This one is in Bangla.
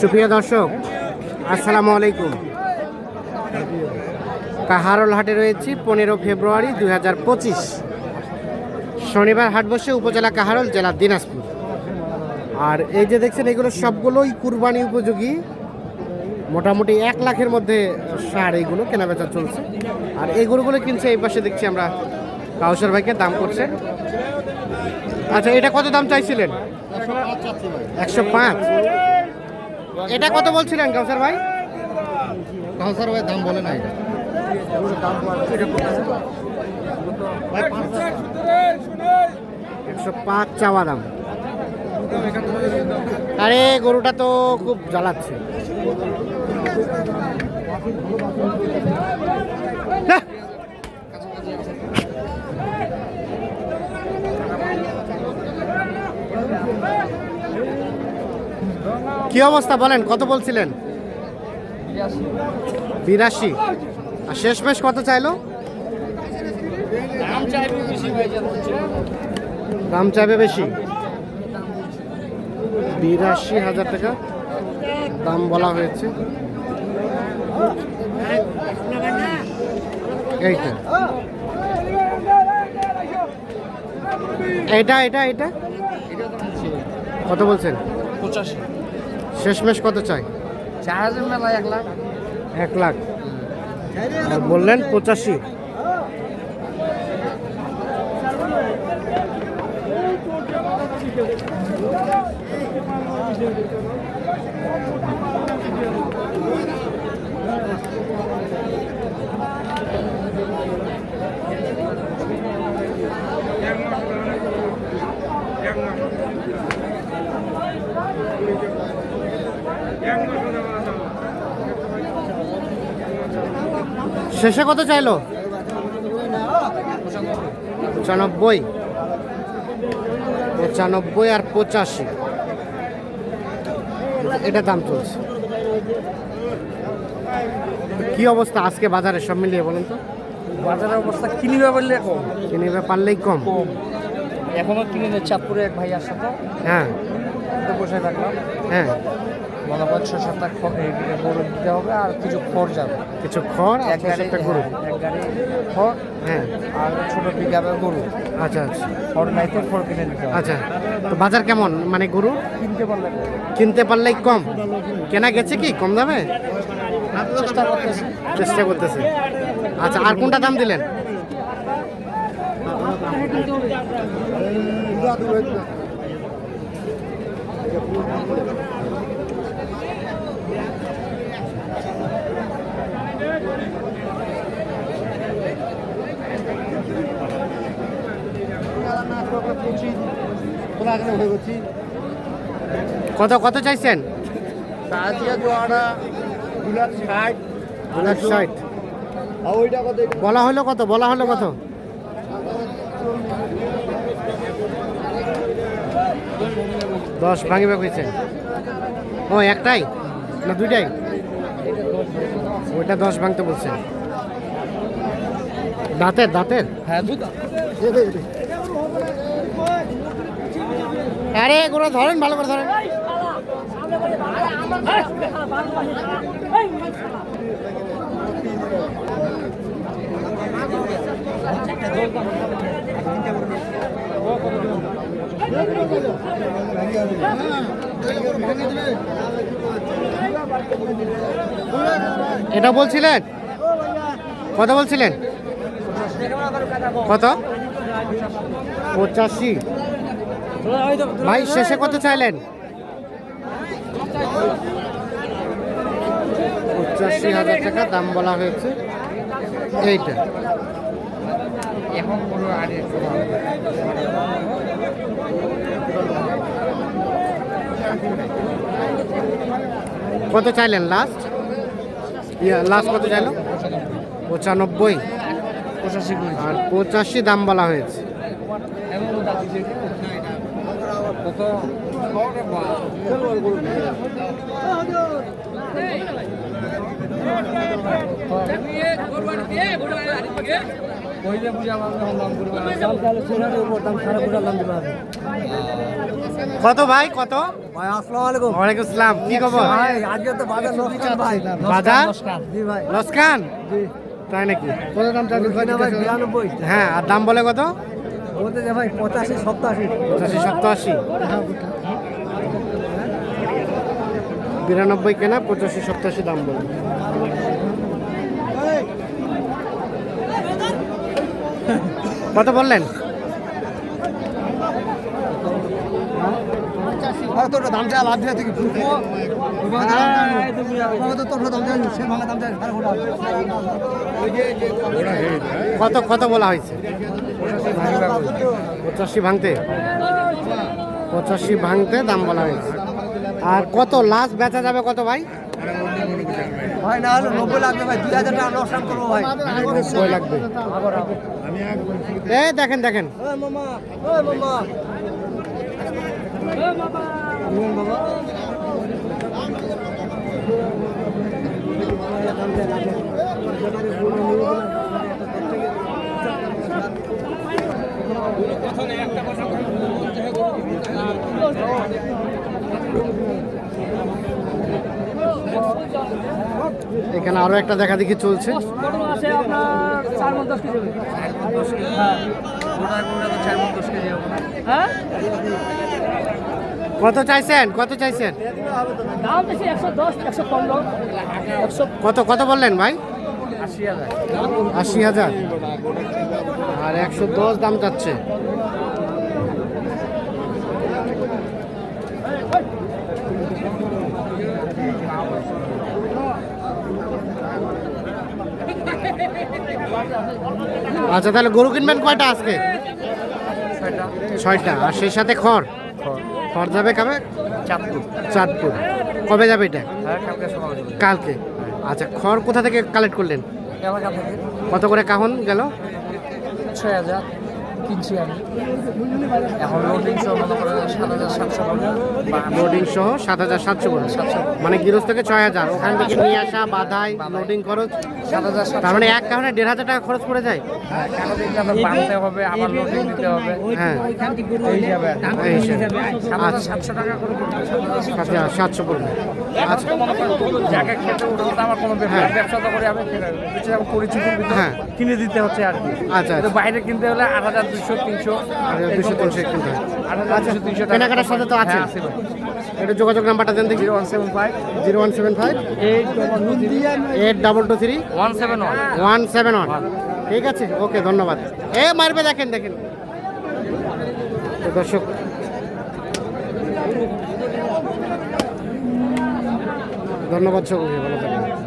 সুপ্রিয় দর্শক, আসসালামু আলাইকুম। কাহারল হাটে রয়েছি পনেরো ফেব্রুয়ারি দুই হাজার পঁচিশ। শনিবার হাট বসে উপজেলা কাহারল, জেলা দিনাজপুর। আর এই যে দেখছেন, এগুলো সবগুলোই কুরবানি উপযোগী। মোটামুটি এক লাখের মধ্যে সার এইগুলো কেনাবেচা চলছে। আর এই গরুগুলো কিনছে, এই পাশে দেখছি আমরা কাউসার ভাইকে দাম করছে। আচ্ছা এটা কত দাম চাইছিলেন? একশো পাঁচ। এটা কত বলছিলেন কাউসার ভাই? কাউসার ভাই দাম বলে নাই একশো পাঁচ চাওয়া দাম। আরে গরুটা তো খুব জ্বালাচ্ছে। কি অবস্থা বলেন, কত বলছিলেন? বিরাশি। আর শেষমেশ কত চাইলো? দাম চাইবে বেশি। বিরাশি হাজার টাকা দাম বলা হয়েছে। এইটা এটা এটা এটা? কত বলছেন? পঁচাশি। শেষমেশ কত চাই? চার হাজার মেলা এক লাখ। এক লাখ বললেন পঁচাশি। শেষে কত চাইলো? পঁচানব্বই। পঁচানব্বই আর পঁচাশি। এটা দাম চলছে। কি অবস্থা আজকে বাজারে? সব মিলিয়ে বলেন তো। বাজারের অবস্থা কিনিবে বললে কম। কিনবে পারলেই কম। কম। এখনও কিনে চাঁদপুরে এক ভাই আসছে হ্যাঁ। বসে রাখলাম হ্যাঁ। মনে করেন ছয় সাতটা গরু দিতে হবে আর কিছু খড় যাবে। কিছু খড় এক গাড়ি সাতটা গরু? এক গাড়ি খড় হ্যাঁ। আর ছোট পিকাপের গরু। আচ্ছা আচ্ছা। খড় নাইতে খড় কিনে নিতে আচ্ছা তো বাজার কেমন? মানে গরু? কিনতে পারলে কিনতে পারলেই কম। কেনা গেছে কি? কম দামে? চেষ্টা করতেছি। চেষ্টা করতেছে। আচ্ছা আর কোনটা দাম দিলেন? কত কত চাইছেন? বলা হলো কত বলা হলো কত? দশ ভাঙিবে কইছেন। ও একটাই? না দুইটাই? ওইটা দশ ভাঙতে বলছেন। দাঁতের দাঁতের? হ্যাঁ আরে এগুলো ধরেন ভালো করে ধরেন। এটা বলছিলেন? কত বলছিলেন? কত? পঁচাশি। ভাই শেষে কত চাইলেন? পঁচাশি হাজার টাকা দাম বলা হয়েছে। এইটা। এখন কত চাইলেন লাস্ট ইয়া লাস্ট কত চাইলো? পঁচানব্বই। পঁচাশি আর পঁচাশি দাম বলা হয়েছে এমন দাম দিছে কত কইলে বুঝে আমার দাম করবে দাম তাহলে সোনার উপর দাম সারা পুরো দাম দিবে কত ভাই কত? ভাই আসসালামু আলাইকুম। ওয়ালাইকুম আসসালাম। কি খবর? ভাই আজকে তো বাজার লোকসান ভাই। বাজার? জি ভাই। লসকান? জি। তাই নাকি? কত দাম চাচ্ছেন? ভাই না ভাই। বিরানব্বই। হ্যাঁ আর দাম বলে কত? বলতে যে ভাই, পঁচাশি সপ্তাশি পঁচাশি সপ্তাশি বিরানব্বই কেনা, পঁচাশি সপ্তাশি দাম বলুন। কত বললেন? তোর দাম চাই লাভ দিয়ে থেকে তো তোর দাম চাই সে ভাঙা দাম চাই কত কত বলা হয়েছে? পঁচাশি ভাঙতে? পঁচাশি ভাঙতে দাম বলা হয়েছে। আর কত লাস্ট বেচা যাবে কত ভাই? ভাই না হলে নব্বই লাগবে ভাই দুই হাজার টাকা নষ্ট করব ভাই। কয় লাগবে। এই দেখেন দেখেন। মামা। এখানে আরও একটা দেখা দেখি চলছে। আপনার চার মন দশ কেজি হ্যাঁ। কত চাইছেন? কত চাইছেন? কত কত বললেন ভাই? আশি হাজার। আর একশো দশ দাম যাচ্ছে আচ্ছা তাহলে গরু কিনবেন কয়টা আজকে? ছয়টা। আর সেই সাথে খড়? খড় যাবে কবে? চাঁদপুর। চাঁদপুর। কবে যাবে এটা? হ্যাঁ কালকে আচ্ছা খড় কোথা থেকে কালেক্ট করলেন? কত করে কাহন গেল? ছয় হাজার। কিনছি আমি এখন লোডিং সহ মনে করেন সাত হাজার সাতশো লোডিং সহ সাত হাজার সাতশো করে মানে গৃহস্থ থেকে ছয় হাজার। ওখান থেকে নিয়ে আসা বাধাই লোডিং খরচ। সাত হাজার তার মানে এক কারণে দেড় হাজার টাকা খরচ পড়ে যায়। হ্যাঁ বাঁধতে হবে আবার লোডিং দিতে হবে। হ্যাঁ। সাতশো টাকা করে সাতশো পড়বে। আচ্ছা যাকে খেতে উঠে আমার কোনো হ্যাঁ। ব্যবসা তো করে আমি হ্যাঁ। কিনে দিতে হচ্ছে আর কি। আচ্ছা, বাইরে কিনতে হলে আট হাজার দুশো তিনশো দুশো হয়। কেনাকাটার সাথে তো আছে এটা যোগাযোগ নাম্বারটা দেন দেখি zero one seven five. Zero one seven five. Eight double two three one seven one one seven one. ঠিক আছে ওকে ধন্যবাদ। এ মারবে দেখেন দেখেন। দর্শক ধন্যবাদ সকলকে ভালো থাকবেন।